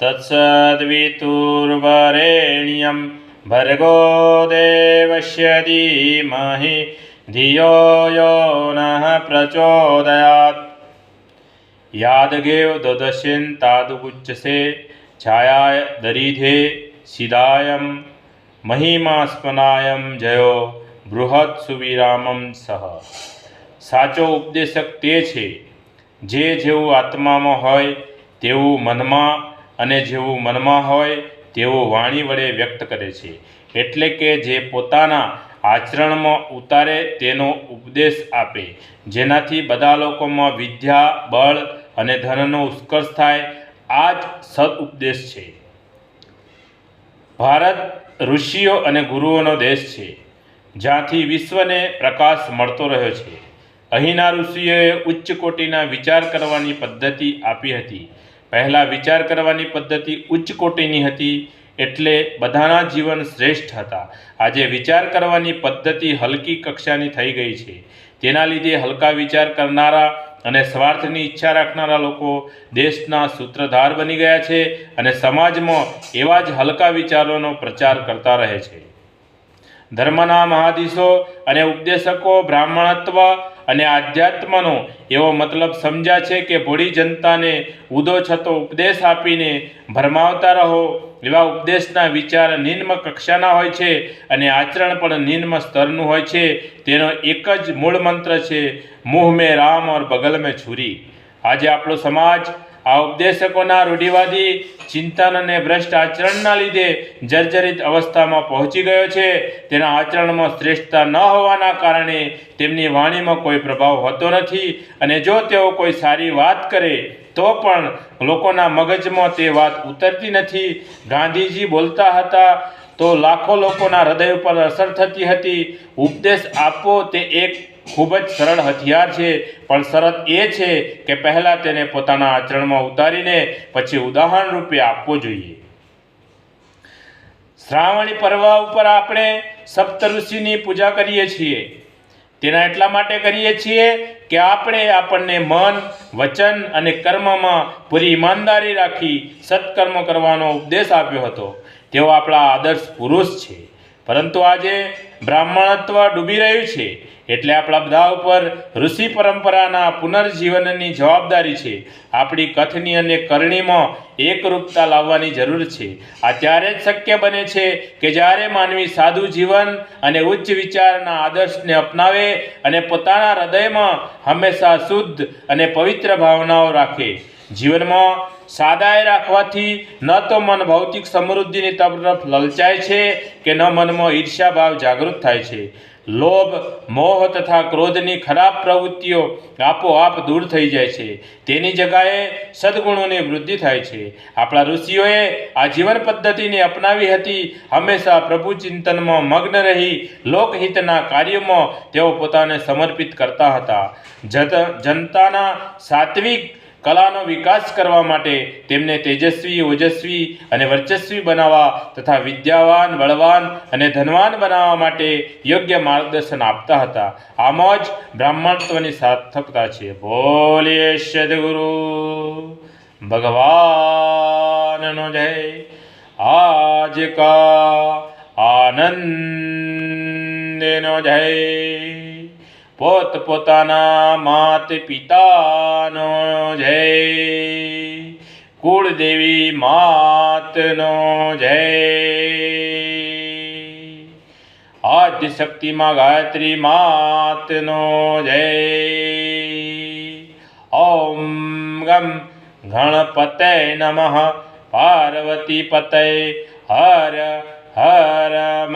તત્સદ્વિતુર્વરેણ્યં ભર્ગો देवस्य ધીમહિ ધિયો યો નઃ પ્રચોદયાત યાદગેવ દદશ્યન તાદુપુચ્યસે છાયાય દરિધે સિદાયમ મહિમાસ્પનાયમ જયો બૃહદ સુવિરામમ સહ સાચો ઉપદેશક તે છે જે જેવું આત્મામાં હોય તેવું મનમાં અને જેવું મનમાં હોય, તેવું વાણી વડે વ્યક્ત કરે છે. એટલે કે જે પોતાના આચરણમાં ઉતારે તેનો ઉપદેશ આપે. જેનાથી બધા લોકોમાં વિદ્યા, બળ અને ધનનો ઉત્કર્ષ થાય, આ જ સદ ઉપદેશ છે. ભારત ઋષિઓ અને ગુરુઓનો દેશ છે, જ્યાંથી વિશ્વને પ્રકાશ મળતો રહ્યો છે. અહીંના ઋષિઓએ ઉચ્ચ કોટીના વિચાર કરવાની પદ્ધતિ આપી હતી. પહેલાં વિચાર કરવાની પદ્ધતિ ઉચ્ચ કોટીની હતી એટલે બધાના જીવન શ્રેષ્ઠ હતા. આજે વિચાર કરવાની પદ્ધતિ હલકી કક્ષાની થઈ ગઈ છે. તેના લીધે હલકા વિચાર કરનારા અને સ્વાર્થની ઈચ્છા રાખનારા લોકો દેશના સૂત્રધાર બની ગયા છે અને સમાજમાં એવા જ હલકા વિચારોનો પ્રચાર કરતા રહે છે. ધર્મના મહાદીશો અને ઉપદેશકો બ્રાહ્મણત્વ અને આધ્યાત્મનો એવો મતલબ સમજ્યા છે કે ભોળી જનતાને ઉદો છતો ઉપદેશ આપીને ભરમાવતા રહો, એવા ઉપદેશના વિચાર નિમ્ન કક્ષાના હોય છે અને આચરણ પણ નિમ્ન સ્તરનું હોય છે. તેનો એક જ મૂળ મંત્ર છે, મુહ મેં રામ ઓર બગલ મેં છુરી. આજે આપણો સમાજ આ ઉપદેશકોના રૂઢિવાદી ચિંતન અને ભ્રષ્ટ આચરણના લીધે જર્જરિત અવસ્થામાં પહોંચી ગયો છે. તેના આચરણમાં શ્રેષ્ઠતા ન હોવાના કારણે તેમની વાણીમાં કોઈ પ્રભાવ હોતો નથી અને જો તેઓ કોઈ સારી વાત કરે, તો પણ લોકોના મગજમાં તે વાત ઉતરતી નથી. ગાંધીજી બોલતા હતા, તો લાખો લોકોના હૃદય ઉપર અસર થતી હતી. ઉપદેશ આપવો તે એક ખૂબ જ સરળ હથિયાર છે, પણ શરત એ છે કે પહેલાં તેને પોતાના આચરણમાં ઉતારીને પછી ઉદાહરણ રૂપે આપવો જોઈએ. શ્રાવણી પર્વ ઉપર આપણે સપ્તઋષિની પૂજા કરીએ છીએ. તેના એટલા માટે કરીએ છીએ કે આપણે આપણને મન, વચન અને કર્મમાં પૂરી ઈમાનદારી રાખી સત્કર્મ કરવાનો ઉપદેશ આપ્યો હતો. તેઓ આપણા આદર્શ પુરુષ છે. પરંતુ આજે બ્રાહ્મણત્વ ડૂબી રહ્યું છે એટલે આપણા બધા ઉપર ઋષિ પરંપરાના પુનર્જીવનની જવાબદારી છે. આપણી કથની અને કરણીમાં એકરૂપતા લાવવાની જરૂર છે. આ ત્યારે જ શક્ય બને છે કે જ્યારે માનવી સાદું જીવન અને ઉચ્ચ વિચારના આદર્શને અપનાવે અને પોતાના હૃદયમાં હંમેશા શુદ્ધ અને પવિત્ર ભાવનાઓ રાખે. જીવનમાં સાદાએ રાખવાથી ન તો મન ભૌતિક સમૃદ્ધિની તરફ લલચાય છે કે ન મનમાં ઈર્ષ્યા ભાવ જાગૃત થાય છે. લોભ, મોહ તથા ક્રોધની ખરાબ પ્રવૃત્તિઓ આપોઆપ દૂર થઈ જાય છે. તેની જગાએ સદગુણોની વૃદ્ધિ થાય છે. આપણા ઋષિઓએ આ જીવન પદ્ધતિને અપનાવી હતી. હંમેશા પ્રભુ ચિંતનમાં મગ્ન રહી લોકહિતના કાર્યોમાં તેઓ પોતાને સમર્પિત કરતા હતા. જનતાના સાત્વિક કલાનો વિકાસ કરવા માટે તેમને તેજસ્વી, ઓજસ્વી અને વર્ચસ્વી બનાવવા તથા વિદ્યાવાન, બળવાન અને ધનવાન બનાવવા માટે યોગ્ય માર્ગદર્શન આપતા હતા. આમ જ બ્રાહ્મણત્વની સાર્થકતા છે. બોલીએ સદગુરુ ભગવાનનો જય. આજ કા આનંદનો જય. પોત પોતાના માત પિતાનો જય. કુળદેવી માતનો જય. આદ્ય શક્તિમાં ગાયત્રી માતનો જય. ઓમ ગમ ગણપતે નમઃ. પાર્વતી પતય હર હર